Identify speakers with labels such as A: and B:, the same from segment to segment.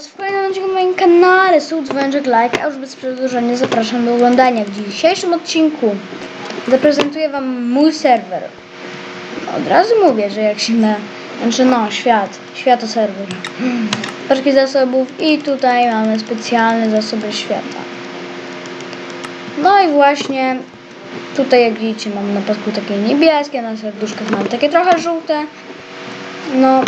A: Was w kolejnym odcinku na moim kanale Sud Like, a już bez przedłużenia zapraszam do oglądania. W dzisiejszym odcinku zaprezentuję Wam mój serwer. Od razu mówię, że jak się na... Znaczy no, świat. Świat to serwer. Paczki zasobów i tutaj mamy specjalne zasoby świata. No i właśnie tutaj jak widzicie mam na pasku takie niebieskie, na serduszkach mam takie trochę żółte. No,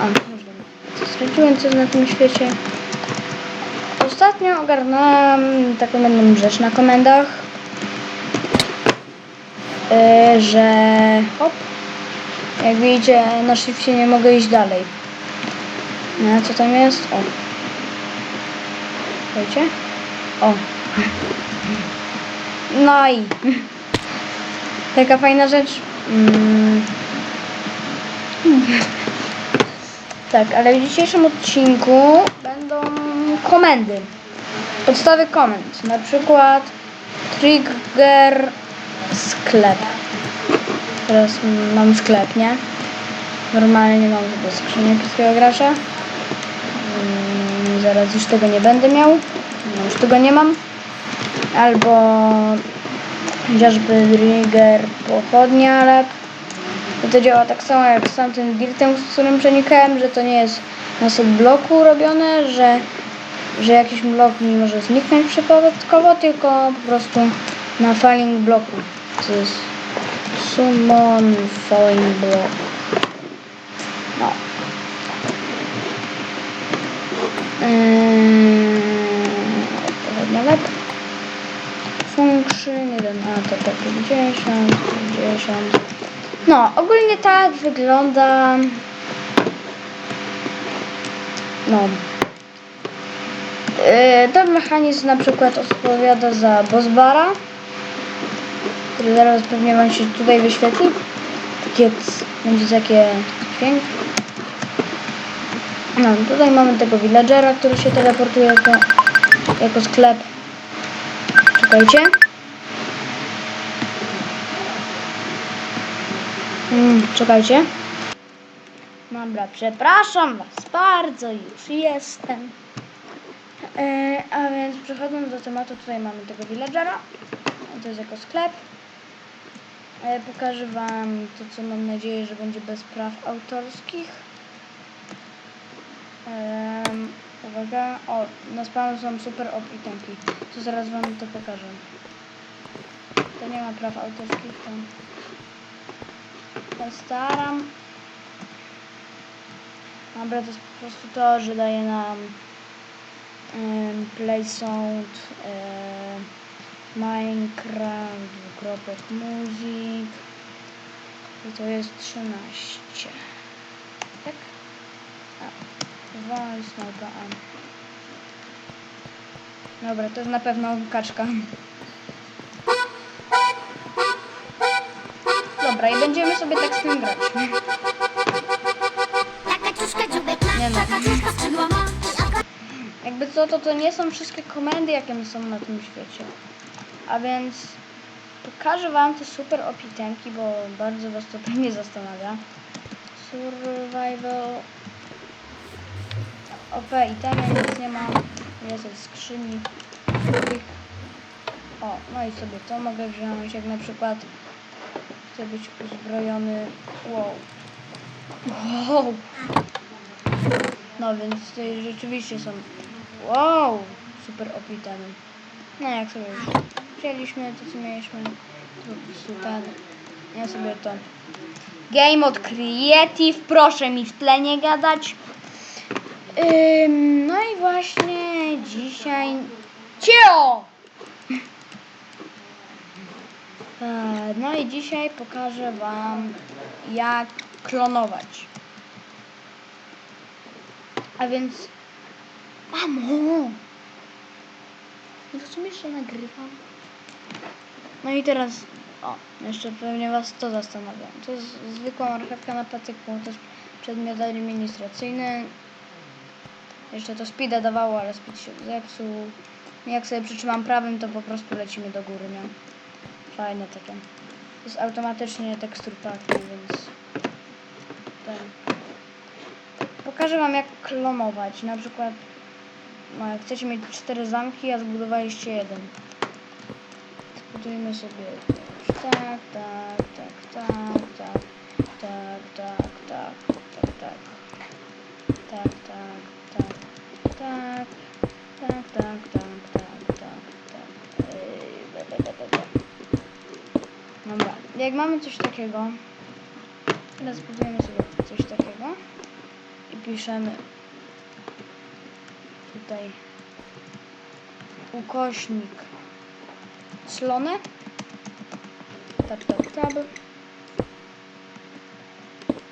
A: a, Straciłem coś na tym świecie. Ostatnio ogarnąłem taką jedną rzecz na komendach, yy, że hop, jak widzicie na shifcie nie mogę iść dalej. No, co tam jest? O. Wiecie? O. No i taka fajna rzecz. Mm. Tak, ale w dzisiejszym odcinku będą komendy. Podstawy komend. Na przykład trigger sklep. Teraz mam sklep, nie? Normalnie mam sobie skrzynię polskiego gracza. Mm, Zaraz już tego nie będę miał. No, już tego nie mam. Albo chociażby trigger pochodnia, ale to, to działa tak samo jak z tamtym dirtem, z którym przenikałem, że to nie jest na subbloku robione, że, że jakiś blok nie może zniknąć przypadkowo, tylko po prostu na falling bloku. To jest summon falling block. No. Eee, pochodnia lep. Function 1 ATP 50, 50. No, ogólnie tak wygląda. No. Yy, ten mechanizm na przykład odpowiada za Bosbara, który zaraz pewnie wam się tutaj wyświetli. Takie będzie takie dźwięk. No, tutaj mamy tego villagera, który się teleportuje jako, jako sklep. Czekajcie. Mm, czekajcie. Dobra, przepraszam Was bardzo, już jestem. E, a więc przechodząc do tematu, tutaj mamy tego villagera. To jest jako sklep. E, pokażę Wam to, co mam nadzieję, że będzie bez praw autorskich. Em, uwaga, o, na spawnu są super opitanki. To zaraz Wam to pokażę. To nie ma praw autorskich, to postaram. Dobra, to jest po prostu to, że daje nam em, play sound em, Minecraft, dwukropek music i to jest 13. Tak? A, voice, dobra, a. Dobra, to jest na pewno kaczka. Dobra, i będziemy sobie tak z tym grać. Nie no. Jakby co, to to nie są wszystkie komendy, jakie są na tym świecie. A więc pokażę Wam te super opitenki, bo bardzo Was to pewnie zastanawia. Survival OP itemy, nic nie ma. Jest z skrzyni. O, no i sobie to mogę wziąć, jak na przykład chcę być uzbrojony. Wow. Wow. No więc tutaj rzeczywiście są wow, super opitany. No jak sobie już wzięliśmy to co mieliśmy, prostu ten, ja sobie to Game od Creative, proszę mi w tle nie gadać. Ym, no i właśnie dzisiaj Cio! E, No i dzisiaj pokażę Wam jak klonować. A więc. Mamo! Rozumiesz, że nagrywam? No i teraz. O, jeszcze pewnie Was to zastanawia. To jest zwykła marchewka na patyku. To jest przedmiot administracyjny. Jeszcze to speeda dawało, ale speed się zepsuł. Jak sobie przytrzymam prawym, to po prostu lecimy do góry, nie? Fajne takie. To jest automatycznie tekstur więc. Ten. pokażę wam jak klonować. Na przykład, no chcecie mieć cztery zamki, a zbudowaliście jeden. Zbudujmy sobie tak, tak, tak, tak, tak, tak, tak, tak, tak, tak, tak, tak, tak, tak, tak, tak, tak, tak, jak mamy coś takiego, teraz budujemy sobie coś takiego i piszemy tutaj ukośnik slone tab tab tab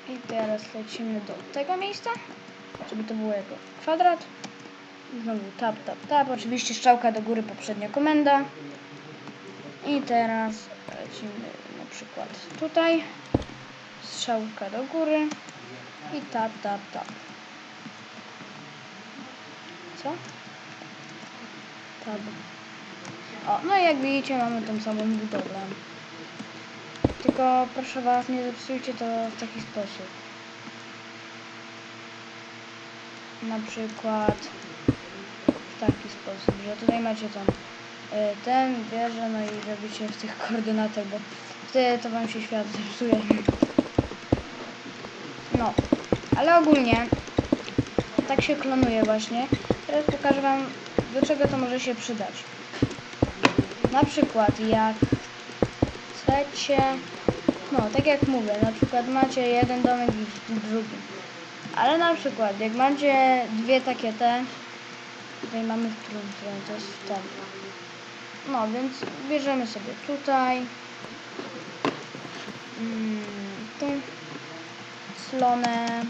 A: i teraz lecimy do tego miejsca żeby to było jako kwadrat. Znowu tab tab tab oczywiście strzałka do góry poprzednia komenda. I teraz lecimy na przykład tutaj strzałka do góry i tap, tap, tap. Co? Tab. O, no i jak widzicie mamy tą samą budowlę. Tylko proszę Was, nie zepsujcie to w taki sposób. Na przykład w taki sposób, że tutaj macie tam y, ten, wieżę, no i robicie w tych koordynatach, bo wtedy to Wam się świat zepsuje. No, ale ogólnie tak się klonuje właśnie. Teraz pokażę Wam, do czego to może się przydać. Na przykład jak chcecie, no tak jak mówię, na przykład macie jeden domek i drugi. Ale na przykład jak macie dwie takie te, tutaj mamy w którym to jest ten. No więc bierzemy sobie tutaj, mm, tu slone.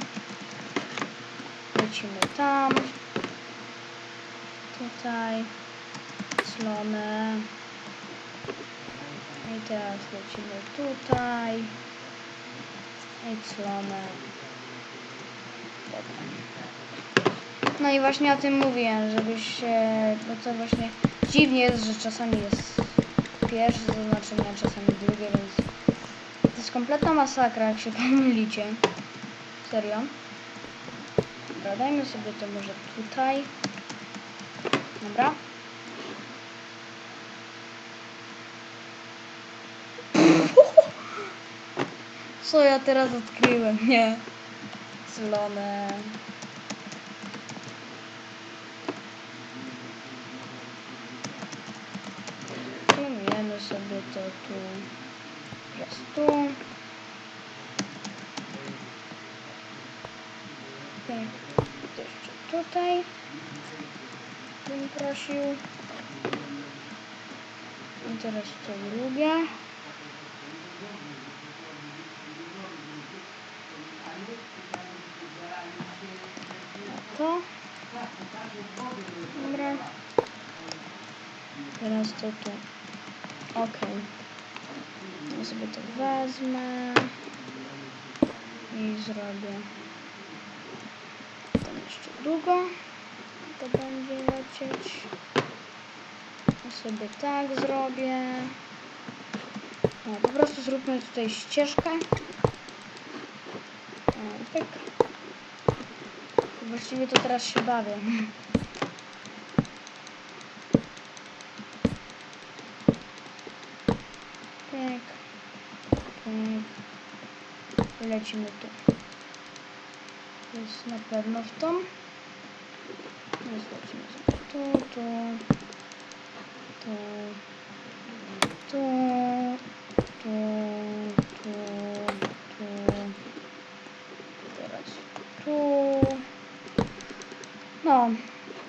A: Lecimy tam. Tutaj. Slone. I teraz lecimy tutaj. I slone. Dobra. No i właśnie o tym mówiłem, żebyś się, bo to właśnie dziwnie jest, że czasami jest pierwsze zaznaczenie, a czasami drugie, więc to jest kompletna masakra, jak się pomylicie. Serio. Dobra, dajmy sobie to może tutaj. Dobra. Co ja teraz odkryłem? Nie. Slone. Klonujemy sobie to tu. Raz tu. Okej. To jeszcze tutaj bym prosił. I teraz to drugie. To. Dobra. Teraz to tu. Okej. Ja sobie to wezmę i zrobię długo to będzie lecieć. Ja sobie tak zrobię. O, po prostu zróbmy tutaj ścieżkę. O, pyk. Właściwie to teraz się bawię. Pyk. Pyk. Lecimy tu. Jest na pewno w tą. Lecimy sobie tu, tu, tu, tu, tu, tu, tu, teraz tu. No,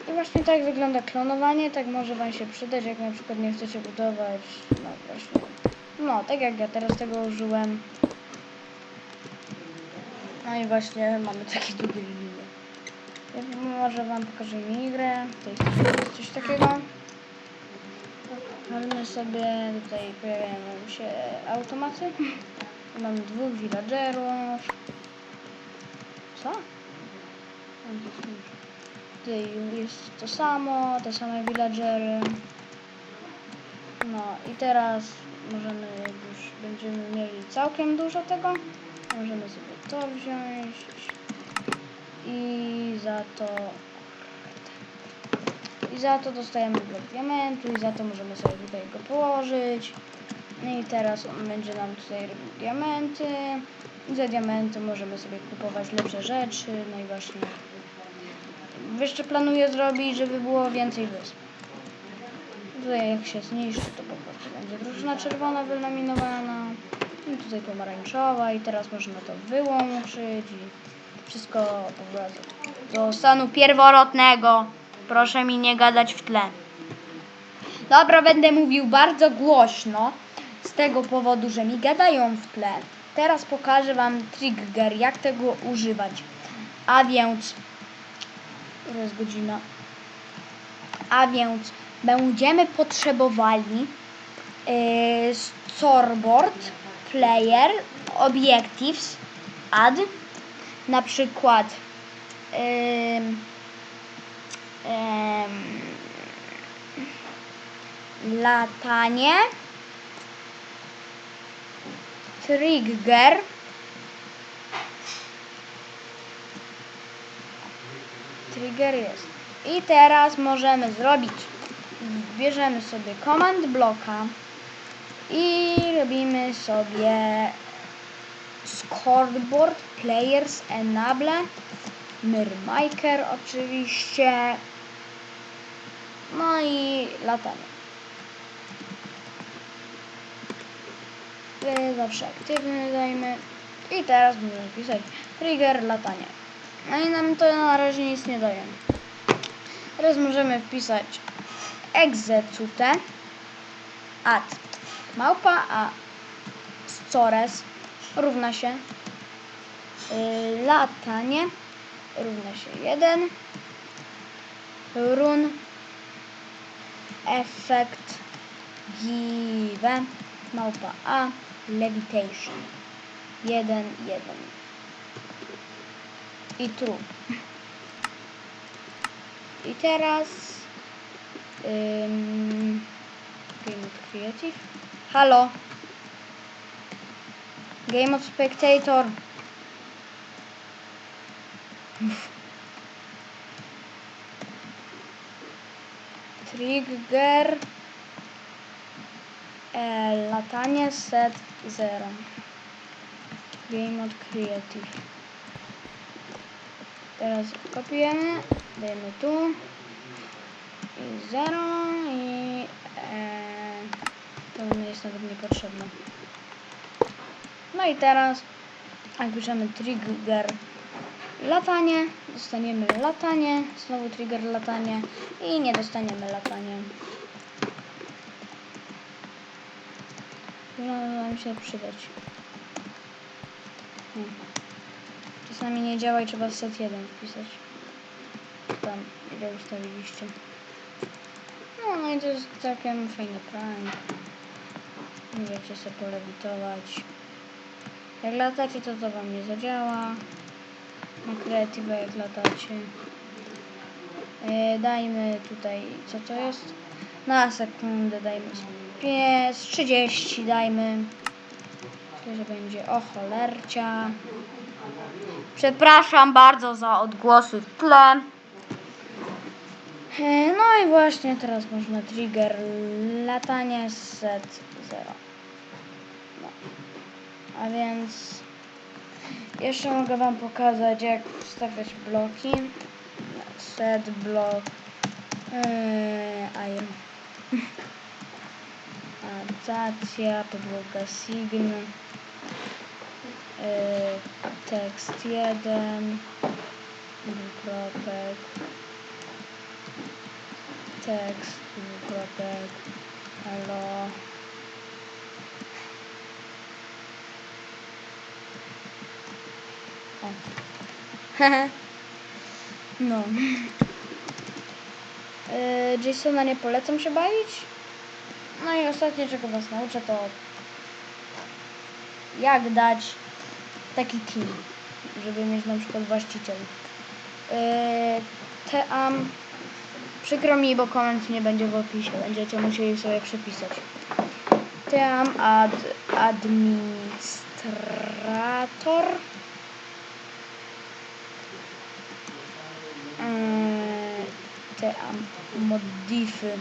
A: i właśnie tak wygląda klonowanie, tak może Wam się przydać, jak na przykład nie chcecie budować, no właśnie, no, tak jak ja teraz tego użyłem. No i właśnie mamy takie długie linie. Może Wam pokażę minigrę. Coś takiego. Mamy sobie, tutaj pojawiają się automaty. Mamy dwóch villagerów. Co? Tutaj jest to samo, te same villagery. No i teraz możemy, jak już będziemy mieli całkiem dużo tego, możemy sobie to wziąć i za to i za to dostajemy blok diamentu i za to możemy sobie tutaj go położyć. No i teraz on będzie nam tutaj robił diamenty. I za diamenty możemy sobie kupować lepsze rzeczy. No i właśnie jeszcze planuję zrobić, żeby było więcej wysp. Tutaj jak się zniszczy, to po prostu będzie drużyna czerwona wylaminowana. I tutaj pomarańczowa i teraz można to wyłączyć i wszystko do stanu pierworodnego. Proszę mi nie gadać w tle. Dobra, będę mówił bardzo głośno z tego powodu, że mi gadają w tle. Teraz pokażę Wam trigger, jak tego używać. A więc, jest godzina. A więc będziemy potrzebowali yy, player, objectives, add, na przykład ym, latanie, trigger, trigger jest. I teraz możemy zrobić, bierzemy sobie command bloka i robimy sobie scoreboard players enable mirmaker oczywiście no i latanie zawsze aktywny dajmy. I teraz możemy pisać trigger latanie. No i nam to na razie nic nie daje. Teraz możemy wpisać execute add małpa a scores równa się y, latanie równa się 1 run. Efekt give małpa a. Levitation. 1 1 i true i teraz ym, creative. Halo Game of Spectator. Trigger. E, latanie set 0. Game mode creative. Teraz kopiujemy, dajemy tu i 0 i e, to jest nawet niepotrzebne. No i teraz, jak piszemy trigger latanie, dostaniemy latanie, znowu trigger latanie i nie dostaniemy latanie. No, nam się przydać. Hmm. Czasami nie działa i trzeba set 1 wpisać. Tam, ile ustawiliście. No, no i to jest całkiem fajny prank. Możecie sobie polewitować. Jak latacie, to to wam nie zadziała. Na kreatywę jak latacie. E, dajmy tutaj, co to jest? Na sekundę dajmy sobie 30 dajmy. To, że będzie o cholercia. Przepraszam bardzo za odgłosy w tle. E, No i właśnie teraz można trigger latanie set 0. A więc jeszcze mogę Wam pokazać jak wstawiać bloki. Set block yy, iron. Adaptacja, podłoga sign. Yy, tekst 1. Dwukropek. Tekst, dwukropek. Halo. O. no. Yy, Jasona nie polecam się bawić. No i ostatnie, czego was nauczę, to jak dać taki team, żeby mieć na przykład właściciel. Yy, team, przykro mi, bo koment nie będzie w opisie, będziecie musieli sobie przepisać. Team ad, administrator team modify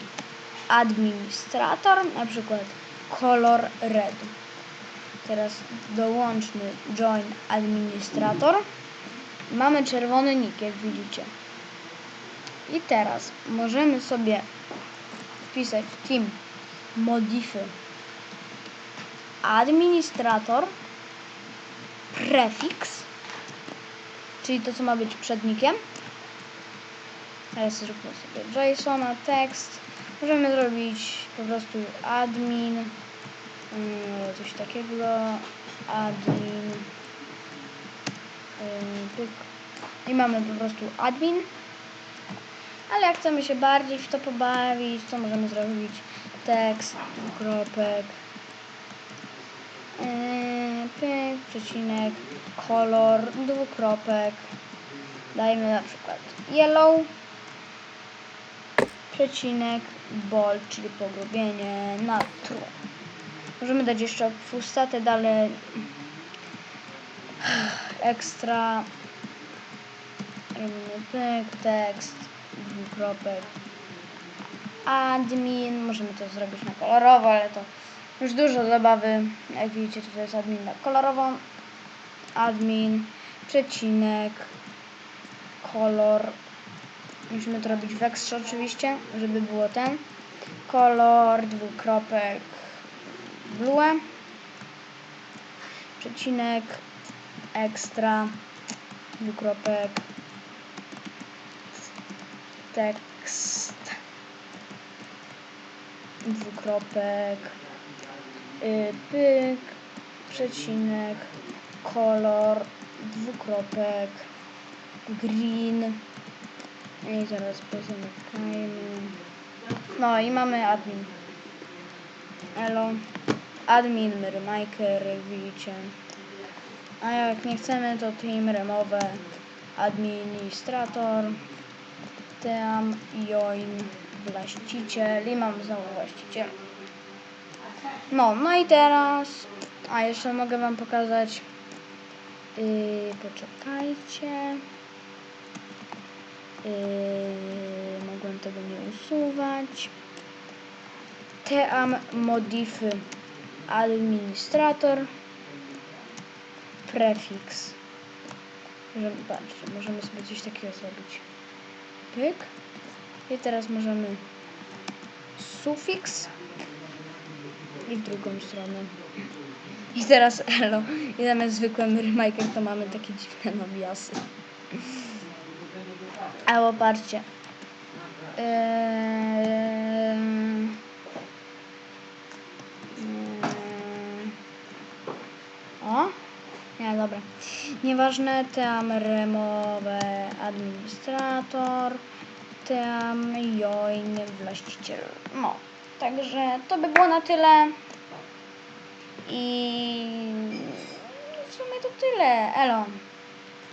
A: administrator, na przykład color red. Teraz dołączmy join administrator. Mamy czerwony nick, jak widzicie. I teraz możemy sobie wpisać team modify administrator prefix, czyli to, co ma być przednikiem. Teraz zróbmy sobie JSON-a, tekst. Możemy zrobić po prostu admin, mm, coś takiego, admin, i mamy po prostu admin. Ale jak chcemy się bardziej w to pobawić, to możemy zrobić tekst, kropek, Yy, pyk, przecinek, kolor, dwukropek. Dajmy na przykład yellow, przecinek, bold, czyli pogrubienie na true. Możemy dać jeszcze fustatę dalej ekstra robimy pyk, tekst, dwukropek, admin, możemy to zrobić na kolorowo, ale to już dużo zabawy. Jak widzicie, tutaj jest admin na kolorowo. Admin, przecinek, kolor. Musimy to robić w ekstrze oczywiście, żeby było ten. Kolor, dwukropek, blue. Przecinek, ekstra, dwukropek, tekst, dwukropek, y, pyk, przecinek, kolor, dwukropek, green. I zaraz pozamykajmy. No i mamy admin. Elo. Admin, Maker, jak widzicie. A jak nie chcemy, to team remowe, administrator, team, join, właściciel i mam znowu właściciel. No, no i teraz, a jeszcze mogę wam pokazać, yy, poczekajcie, yy, mogłem tego nie usuwać, team modify administrator, prefix, możemy, patrzcie, możemy sobie coś takiego zrobić, pyk, i teraz możemy sufiks, i w drugą stronę. I teraz elo. I zamiast zwykłym rymajkiem to mamy takie dziwne nawiasy. A popatrzcie. Eee... Eee... O? Nie, dobra. Nieważne, tam remowe administrator, tam join właściciel. No, także to by było na tyle. I w sumie to tyle. Elo.